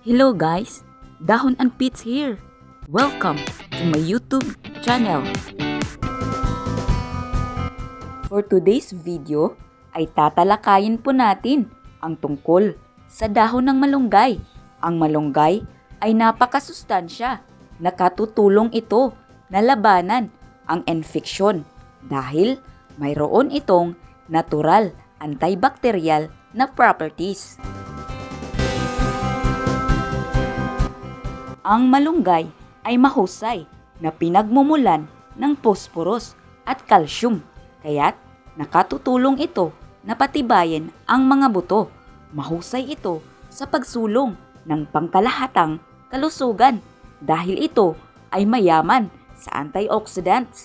Hello guys, Dahon and Pits here. Welcome to my YouTube channel. For today's video ay tatalakayin po natin ang tungkol sa dahon ng malunggay. Ang malunggay ay napakasustansya. Nakatutulong ito na labanan ang infeksyon dahil mayroon itong natural antibacterial na properties. Ang malunggay ay mahusay na pinagmumulan ng phosphorus at calcium, kaya't nakatutulong ito na patibayin ang mga buto. Mahusay ito sa pagsulong ng pangkalahatang kalusugan dahil ito ay mayaman sa antioxidants.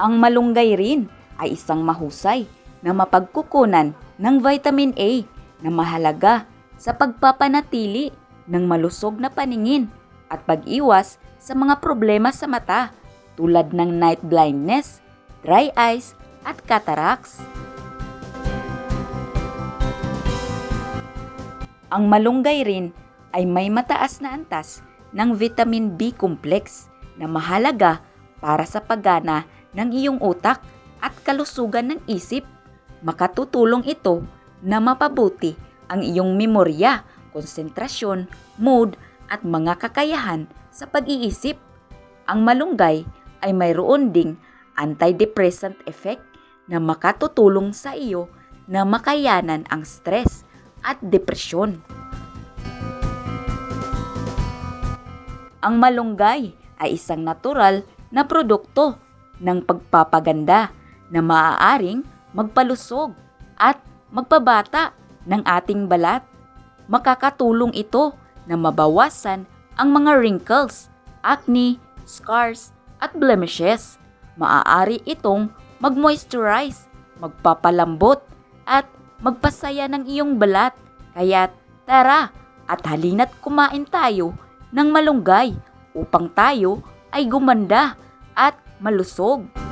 Ang malunggay rin ay isang mahusay na mapagkukunan ng vitamin A na mahalaga sa pagpapanatili ng malusog na paningin at pag-iwas sa mga problema sa mata tulad ng night blindness, dry eyes at cataracts. Ang malunggay rin ay may mataas na antas ng vitamin B complex na mahalaga para sa paggana ng iyong utak at kalusugan ng isip. Makatutulong ito na mapabuti ang iyong memorya, konsentrasyon, mood at mga kakayahan sa pag-iisip. Ang malunggay ay mayroon ding antidepressant effect na makatutulong sa iyo na makayanan ang stress at depresyon. Ang malunggay ay isang natural na produkto ng pagpapaganda na maaaring magpalusog at magpabata ng ating balat. Makakatulong ito na mabawasan ang mga wrinkles, acne, scars, at blemishes. Maaari itong mag-moisturize, magpapalambot, at magpasaya ng iyong balat. Kaya tara at halina't kumain tayo ng malunggay upang tayo ay gumanda at malusog.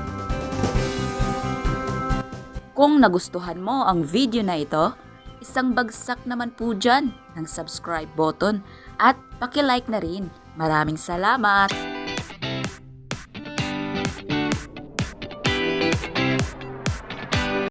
Kung nagustuhan mo ang video na ito, isang bagsak naman po dyan ng subscribe button at pakilike na rin. Maraming salamat!